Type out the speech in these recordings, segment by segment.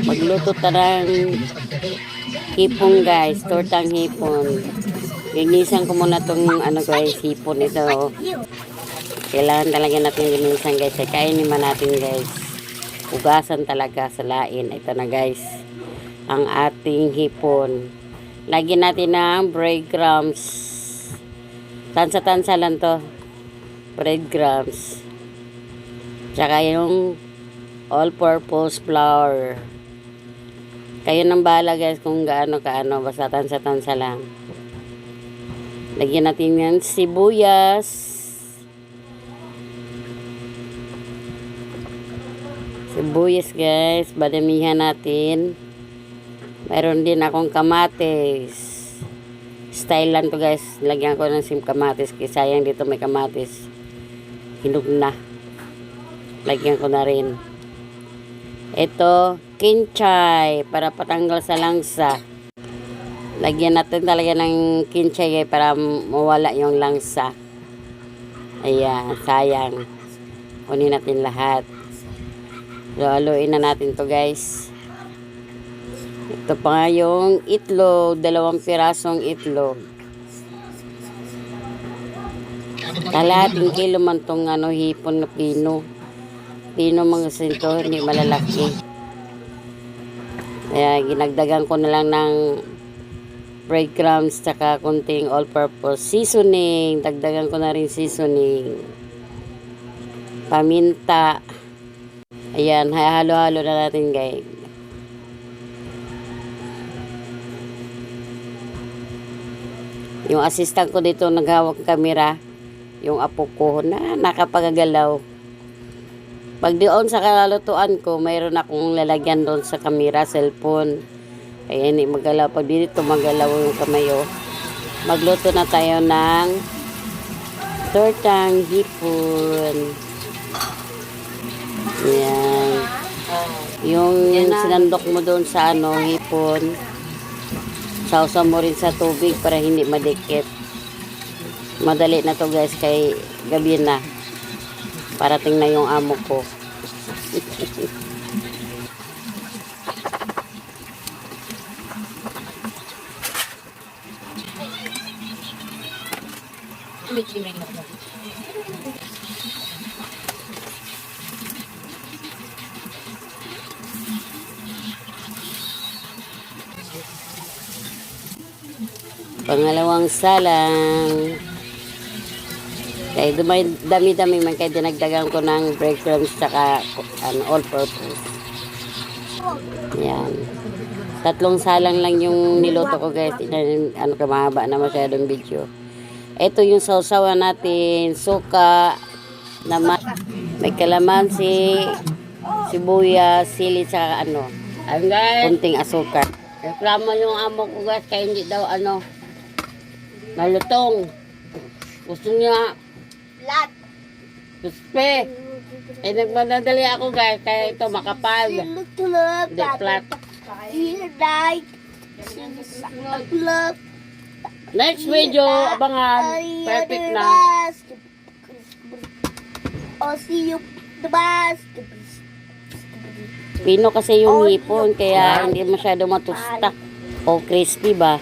Magluto tarang hipon guys, tortang hipon. Linisan ko muna tong ano guys, hipon ito. Kailangan talaga natin linisan guys. Kainin man natin guys. Ugasan talaga sa lain. Ito na guys. Ang ating hipon. Lagyan natin ng breadcrumbs. Tansa-tansa lang to. Breadcrumbs. Tsaka yung all-purpose flour. Kayo nang bahala guys kung gaano kaano. Basta tansa-tansa lang. Lagyan natin yan sibuyas. Sibuyas guys. Badamihan natin. Mayroon din akong kamatis. Style lang to guys. Lagyan ko ng sim kamatis. Kasi sayang dito may kamatis. Hinog na. Lagyan ko na rin. Ito, kinchay. Para patanggal sa langsa. Lagyan natin talaga ng kinchay eh, para mawala yung langsa. Ayan, sayang. Kunin natin lahat. So, haluin na natin to guys. Ito pa nga yung itlog. Dalawang pirasong itlog. Kalahating kilo man tong ano, hipon na pino. Pino mga sinto, hindi malalaki. Kaya ginagdagan ko na lang ng breadcrumbs tsaka kunting all-purpose seasoning. Dagdagan ko na rin seasoning. Paminta. Ayan, halo-halo na natin guys. Yung assistant ko dito naghawak ng camera, yung apo ko na nakapagagalaw. Pag doon sa kalalutuan ko, mayroon akong lalagyan doon sa camera, cellphone. Kaya hindi magalaw. Pag dito magalaw yung kamay, oh. Magluto na tayo ng tortang hipon. Yan. Yung sinandok mo doon sa ano, hipon. Sausaw mo rin sa tubig para hindi madikit. Madali na to guys kay gabi na. Parating na yung amo ko. Pangalawang salang. Kaya dumay, dami-dami man kaya dinagdagan ko ng breadcrumbs tsaka ano, all purpose. Yan. Tatlong salang lang yung niluto ko guys. Ina- Ano ka mahaba na masyadong video. Ito yung sausawan natin. Suka. Naman. May kalamansi. Sibuyas. Sili tsaka ano. Ayun guys. Kunting asukar. Reklamo yung amo ko guys. Kaya hindi daw ano. Nalutong. Gusto niya Lat. Kuspe. Eh, nagmadadali ako guys, kaya ito makapal. Hindi, flat. Next video, abangan. Perfect na. I'll see you the bus. Pino kasi yung hipon, kaya hindi masyado matusta. O crispy ba?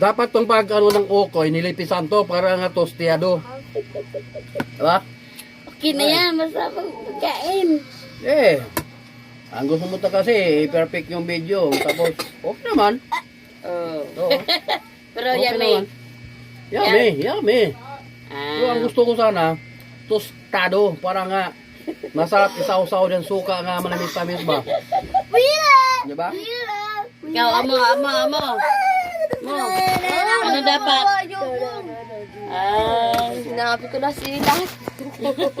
Dapat tong pag ano ng okoy, nilipisan to para nga tostiado. Diba? Okay na yan, basta pagkain. Eh. Ang gusto mo ta kasi, perfect yung video. Tapos, okay naman. Oh. Oo. Pero Okay yan naman. Yummy, yummy. Pero ang Ah, gusto ko sana, tostado. Para nga, masarap isaw-saw din suka nga malamis-tamis ba? Diba? ikaw, amo, amo, amo. Mo, ano dapat? Sinabi ko na sila.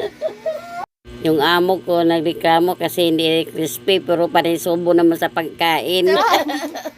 yung amo ko nagreklamo kasi hindi crispy pero parang subo naman sa pagkain.